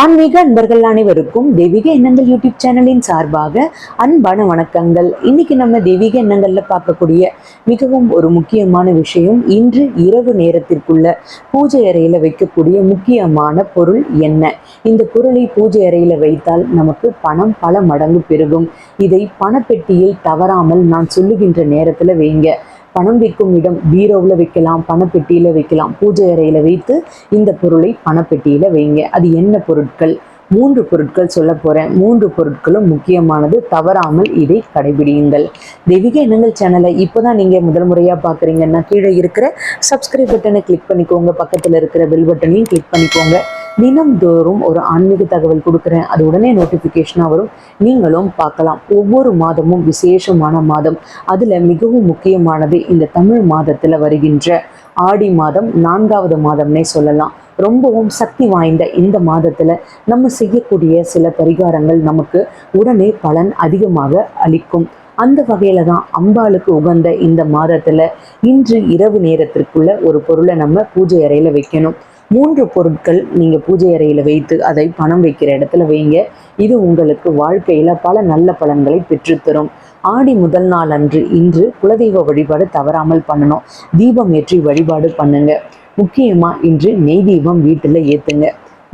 ஆன்மீக அன்பர்கள் அனைவருக்கும் தெய்வீக எண்ணங்கள் யூடியூப் சேனலின் சார்பாக அன்பான வணக்கங்கள். இன்னைக்கு நம்ம தெய்வீக எண்ணங்கள்ல பார்க்கக்கூடிய மிகவும் ஒரு முக்கியமான விஷயம் இன்று இரவு நேரத்திற்குள்ள பூஜை அறையில வைக்கக்கூடிய முக்கியமான பொருள் என்ன? இந்த பொருளை பூஜை அறையில வைத்தால் நமக்கு பணம் பல மடங்கு பெருகும். இதை பணப்பெட்டியில் தவறாமல் நான் சொல்லுகின்ற நேரத்துல வைங்க. பணம் வைக்கும் இடம் பீரோவில் வைக்கலாம் பணப்பெட்டியில் வைக்கலாம். பூஜை அறையில் வைத்து இந்த பொருளை பணப்பெட்டியில் வைங்க. அது என்ன பொருட்கள்? மூன்று பொருட்கள் சொல்ல போகிறேன் மூன்று பொருட்களும் முக்கியமானது. தவறாமல் இதை கடைபிடியுங்கள். தெய்வீக எண்ணங்கள் சேனலை இப்போ தான் நீங்கள் முதல் முறையாக பார்க்குறீங்கன்னா கீழே இருக்கிற சப்ஸ்கிரைப் பட்டனை கிளிக் பண்ணிக்கோங்க. பக்கத்தில் இருக்கிற பெல் பட்டனையும் கிளிக் பண்ணிக்கோங்க. தினம்தோறும் ஒரு ஆன்மீக தகவல் கொடுக்குறேன். அது உடனே நோட்டிஃபிகேஷனாக வரும். நீங்களும் பார்க்கலாம். ஒவ்வொரு மாதமும் விசேஷமான மாதம். அதில் மிகவும் முக்கியமானது இந்த தமிழ் மாதத்தில் வருகின்ற ஆடி மாதம் நான்காவது மாதம்னே சொல்லலாம். ரொம்பவும் சக்தி வாய்ந்த இந்த மாதத்தில் நம்ம செய்யக்கூடிய சில பரிகாரங்கள் நமக்கு உடனே பலன் அதிகமாக அளிக்கும். அந்த வகையில் தான் அம்பாளுக்கு உகந்த இந்த மாதத்துல இன்று இரவு நேரத்திற்குள்ள ஒரு பொருளை நம்ம பூஜை அறையில வைக்கணும். மூன்று பொருட்கள் நீங்க பூஜை அறையில வைத்து அதை பணம் வைக்கிற இடத்துல வைங்க. இது உங்களுக்கு வாழ்க்கையில பல நல்ல பலன்களை பெற்றுத்தரும். ஆடி முதல் நாள் அன்று இன்று குலதெய்வ வழிபாடு தவறாமல் பண்ணணும். தீபம் ஏற்றி வழிபாடு பண்ணுங்க. முக்கியமா இன்று நெய் தீபம் வீட்டுல ஏத்துங்க.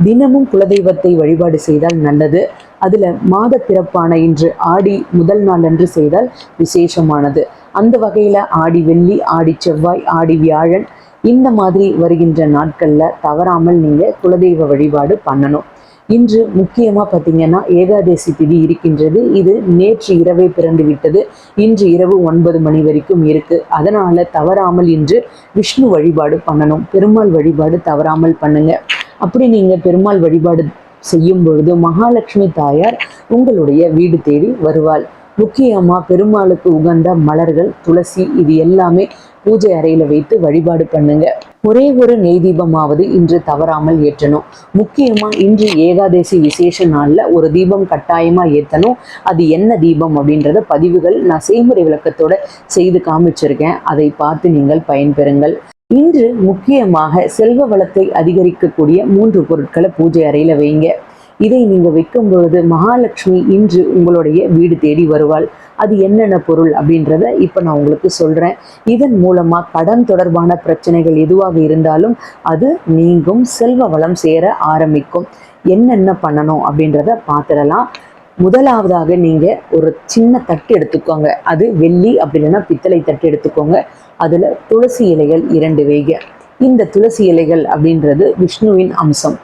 தினமும் குலதெய்வத்தை வழிபாடு செய்தால் நல்லது. அதுல மாத பிறப்பான இன்று ஆடி முதல் நாள் அன்று செய்தால் விசேஷமானது. அந்த வகையில ஆடி வெள்ளி ஆடி செவ்வாய் ஆடி வியாழன் இந்த மாதிரி வருகின்ற நாட்கள்ல தவறாமல் நீங்க குலதெய்வ வழிபாடு பண்ணணும். இன்று முக்கியமாக பார்த்தீங்கன்னா ஏகாதசி திதி இருக்கின்றது. இது நேற்று இரவே பிறந்து விட்டது. இன்று இரவு ஒன்பது மணி வரைக்கும் இருக்கு. அதனால தவறாமல் இன்று விஷ்ணு வழிபாடு பண்ணணும். பெருமாள் வழிபாடு தவறாமல் பண்ணுங்க. அப்படி நீங்க பெருமாள் வழிபாடு செய்யும் பொழுது மகாலட்சுமி தாயார் உங்களுடைய வீடு தேடி வருவாள். முக்கியமாக பெருமாளுக்கு உகந்த மலர்கள் துளசி இது எல்லாமே பூஜை அறையில் வைத்து வழிபாடு பண்ணுங்க. ஒரே ஒரு நெய் தீபமாவது இன்று தவறாமல் ஏற்றணும். முக்கியமாக இன்று ஏகாதசி விசேஷ நாளில் ஒரு தீபம் கட்டாயமாக ஏற்றணும் அது என்ன தீபம் அப்படின்றத பதிவுகள் நான் செய்முறை விளக்கத்தோட செய்து காமிச்சிருக்கேன். அதை பார்த்து நீங்கள் பயன்பெறுங்கள். இன்று முக்கியமாக செல்வ வளத்தை அதிகரிக்கக்கூடிய மூன்று பொருட்களை பூஜை அறையில் வைங்க. இதை நீங்க வைக்கும் பொழுது மகாலட்சுமி இன்று உங்களுடைய வீடு தேடி வருவாள். அது என்னென்ன பொருள் அப்படின்றத இப்போ நான் உங்களுக்கு சொல்றேன். இதன் மூலமா கடன் தொடர்பான பிரச்சனைகள் எதுவாக இருந்தாலும் அது நீங்கும் செல்வ வளம் சேர ஆரம்பிக்கும். என்னென்ன பண்ணணும் அப்படின்றத பார்த்துடலாம். முதலாவதாக நீங்க ஒரு சின்ன தட்டு எடுத்துக்கோங்க. அது வெள்ளி அப்படி இல்லைன்னா பித்தளை தட்டு எடுத்துக்கோங்க. அதுல துளசி இலைகள் இரண்டு வைக. இந்த துளசி இலைகள் அப்படின்றது விஷ்ணுவின் அம்சம்.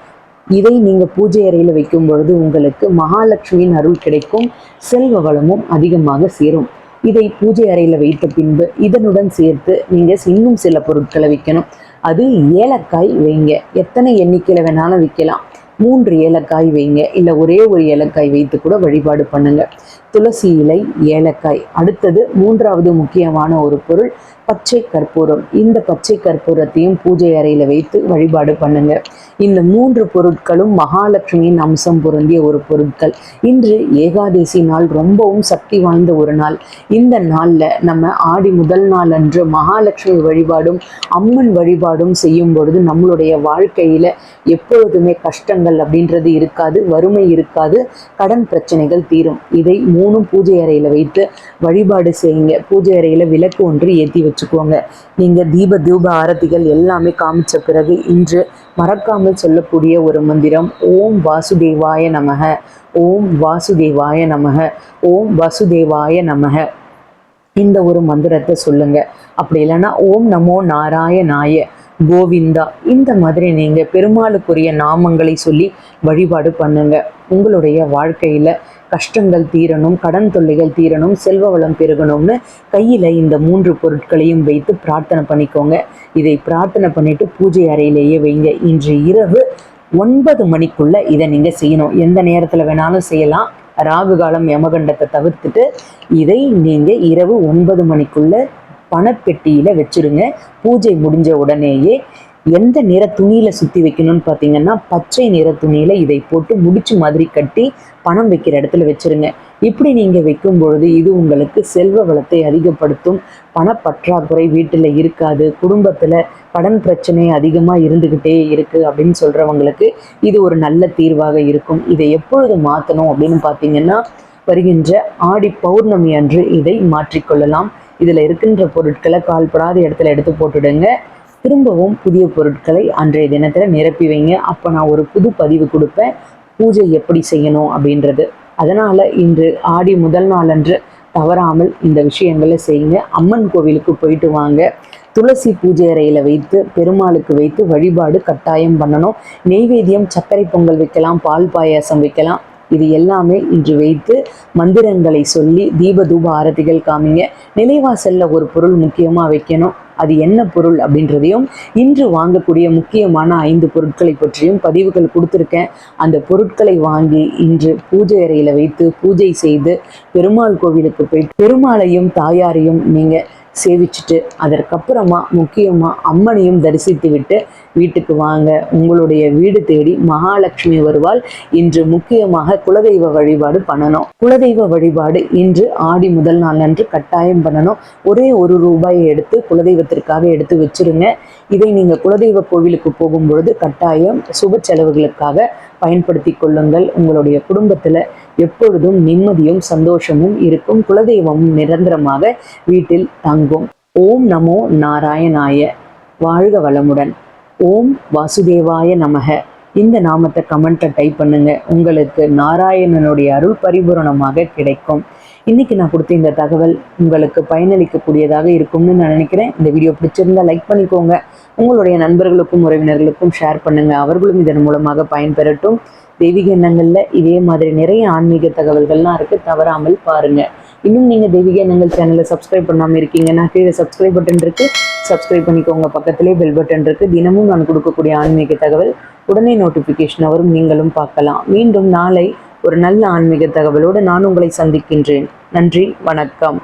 இதை நீங்க பூஜை அறையில் வைக்கும் பொழுது உங்களுக்கு மகாலட்சுமியின் அருள் கிடைக்கும் செல்வ வளமும் அதிகமாக சேரும். இதை பூஜை அறையில வைத்த பின்பு இதனுடன் சேர்த்து நீங்க இன்னும் சில பொருட்களை வைக்கணும். அது ஏலக்காய் வைங்க. எத்தனை எண்ணிக்கையில வேணாலும் விற்கலாம். மூன்று ஏலக்காய் வைங்க. இல்லை ஒரே ஒரு ஏலக்காய் வைத்து கூட வழிபாடு பண்ணுங்க. துளசி இலை ஏலக்காய். அடுத்தது மூன்றாவது முக்கியமான ஒரு பொருள் பச்சை கற்பூரம். இந்த பச்சை கற்பூரத்தையும் பூஜை அறையில வைத்து வழிபாடு பண்ணுங்க. இந்த மூன்று பொருட்களும் மகாலட்சுமியின் அம்சம் பொருந்திய ஒரு பொருட்கள். இன்று ஏகாதசி நாள் ரொம்பவும் சக்தி வாய்ந்த ஒரு நாள். இந்த நாள்ல நம்ம ஆடி முதல் நாள் அன்று மகாலட்சுமி வழிபாடும் அம்மன் வழிபாடும் செய்யும் பொழுது நம்மளுடைய வாழ்க்கையில எப்பொழுதுமே கஷ்டங்கள் அப்படின்றது இருக்காது வறுமை இருக்காது கடன் பிரச்சனைகள் தீரும். இதை மூணும் பூஜை அறையில வைத்து வழிபாடு செய்யுங்க. பூஜை அறையில விளக்கு ஒன்று ஏற்றி வச்சுக்கோங்க. நீங்க தீப தூப ஆரத்திகள் எல்லாமே காமிச்ச பிறகு இன்று மறக்காமல் சொல்லக்கூடிய ஒரு மந்திரம் ஓம் வாசுதேவாய நமக. ஓம் வாசுதேவாய நமக. ஓம் வசுதேவாய நமக. இந்த ஒரு மந்திரத்தை சொல்லுங்க. அப்படி இல்லைன்னா ஓம் நமோ நாராயணாய கோவிந்தா. இந்த மாதிரி நீங்க பெருமாளுக்குரிய நாமங்களை சொல்லி வழிபாடு பண்ணுங்க. உங்களுடைய வாழ்க்கையில கஷ்டங்கள் தீரணும் கடன் தொல்லைகள் தீரணும் செல்வ வளம் பெருகணும்னு கையில இந்த மூன்று பொருட்களையும் வைத்து பிரார்த்தனை பண்ணிக்கோங்க. இதை பிரார்த்தனை பண்ணிட்டு பூஜை அறையிலேயே வைங்க. இன்று இரவு ஒன்பது மணிக்குள்ள இதை நீங்க செய்யணும். எந்த நேரத்துல வேணாலும் செய்யலாம். ராகு காலம் யமகண்டத்தை தவிர்த்துட்டு இதை நீங்க இரவு ஒன்பது மணிக்குள்ள பணப்பெட்டியில வச்சிருங்க. பூஜை முடிஞ்ச உடனேயே எந்த நிற துணியில சுத்தி வைக்கணும்னு பார்த்தீங்கன்னா பச்சை நிற துணியில இதை போட்டு முடிச்சு மாதிரி கட்டி பணம் வைக்கிற இடத்துல வச்சிருங்க. இப்படி நீங்கள் வைக்கும் பொழுது இது உங்களுக்கு செல்வ வளத்தை அதிகப்படுத்தும். பணப்பற்றாக்குறை வீட்டில் இருக்காது. குடும்பத்தில் கடன் பிரச்சனை அதிகமாக இருந்துக்கிட்டே இருக்குது அப்படின்னு சொல்கிறவங்களுக்கு இது ஒரு நல்ல தீர்வாக இருக்கும். இதை எப்பொழுது மாற்றணும் அப்படின்னு பார்த்தீங்கன்னா வருகின்ற ஆடி பௌர்ணமி அன்று இதை மாற்றிக்கொள்ளலாம். இதில் இருக்கின்ற பொருட்களை கால்படாத இடத்துல எடுத்து போட்டுடுங்க. திரும்பவும் புதிய பொருட்களை அன்றைய தினத்தில் நிரப்பி வைங்க. அப்போ நான் ஒரு புது பதிவு கொடுப்பேன். பூஜை எப்படி செய்யணும் அப்படின்றது. அதனால் இன்று ஆடி முதல் நாளன்று தவறாமல் இந்த விஷயங்களை செய்யுங்க. அம்மன் கோவிலுக்கு போயிட்டு வாங்க. துளசி பூஜை அறையில் வைத்து பெருமாளுக்கு வைத்து வழிபாடு கட்டாயம் பண்ணணும். நெய்வேத்தியம் சர்க்கரை பொங்கல் வைக்கலாம் பால் பாயாசம் வைக்கலாம். இது எல்லாமே இன்று வைத்து மந்திரங்களை சொல்லி தீப தூப ஆரத்திகள் காமிங்க. நிலைவாசல்ல ஒரு பொருள் முக்கியமாக வைக்கணும். அது என்ன பொருள் அப்படின்றதையும் இன்று வாங்கக்கூடிய முக்கியமான ஐந்து பொருட்களை பற்றியும் பதிவுகள் கொடுத்துருக்கேன். அந்த பொருட்களை வாங்கி இன்று பூஜை அறையில் வைத்து பூஜை செய்து பெருமாள் கோவிலுக்கு போய் பெருமாளையும் தாயாரையும் நீங்கள் சேவிச்சுட்டு அதற்கப்புறமா முக்கியமாக அம்மனையும் தரிசித்து விட்டு வீட்டுக்கு வாங்க. உங்களுடைய வீடு தேடி மகாலட்சுமி வருவாள். இன்று முக்கியமாக குலதெய்வ வழிபாடு பண்ணணும். குலதெய்வ வழிபாடு இன்று ஆடி முதல் நாள் அன்று கட்டாயம் பண்ணணும். ஒரே ஒரு ரூபாயை எடுத்து குலதெய்வத்திற்காக எடுத்து வச்சிருங்க. இதை நீங்கள் குலதெய்வ கோவிலுக்கு போகும்பொழுது கட்டாயம் சுப செலவுகளுக்காக பயன்படுத்தி கொள்ளுங்கள். உங்களுடைய குடும்பத்தில் எப்பொழுதும் நிம்மதியும் சந்தோஷமும் இருக்கும். குலதெய்வமும் நிரந்தரமாக வீட்டில் தங்கும். ஓம் நமோ நாராயணாய. வாழ்க வளமுடன். ஓம் வாசுதேவாய நமக. இந்த நாமத்தை கமெண்ட்டை டைப் பண்ணுங்க. உங்களுக்கு நாராயணனுடைய அருள் பரிபூரணமாக கிடைக்கும். இன்னைக்கு நான் கொடுத்த இந்த தகவல் உங்களுக்கு பயனளிக்கக்கூடியதாக இருக்கும்னு நான் நினைக்கிறேன். இந்த வீடியோ பிடிச்சிருந்தா லைக் பண்ணிக்கோங்க. உங்களுடைய நண்பர்களுக்கும் உறவினர்களுக்கும் ஷேர் பண்ணுங்க. அவர்களும் இதன் மூலமாக பயன்பெறட்டும். தெய்வீக எண்ணங்களில் இதே மாதிரி நிறைய ஆன்மீக தகவல்கள்லாம் இருக்கு. தவறாமல் பாருங்க. இன்னும் நீங்க தெய்வீக எண்ணங்கள் சேனலை சப்ஸ்கிரைப் பண்ணாம இருக்கீங்கன்னா கீழே சப்ஸ்கிரைப் பட்டன் இருக்கு. சப்ஸ்கிரைப் பண்ணிக்கோங்க. பக்கத்திலே பெல் பட்டன் இருக்கு. தினமும் நான் கொடுக்கக்கூடிய ஆன்மீக தகவல் உடனே நோட்டிஃபிகேஷன் வரும். நீங்களும் பார்க்கலாம். மீண்டும் நாளை ஒரு நல்ல ஆன்மீக தகவலோடு நான் உங்களை சந்திக்கின்றேன். நன்றி வணக்கம்.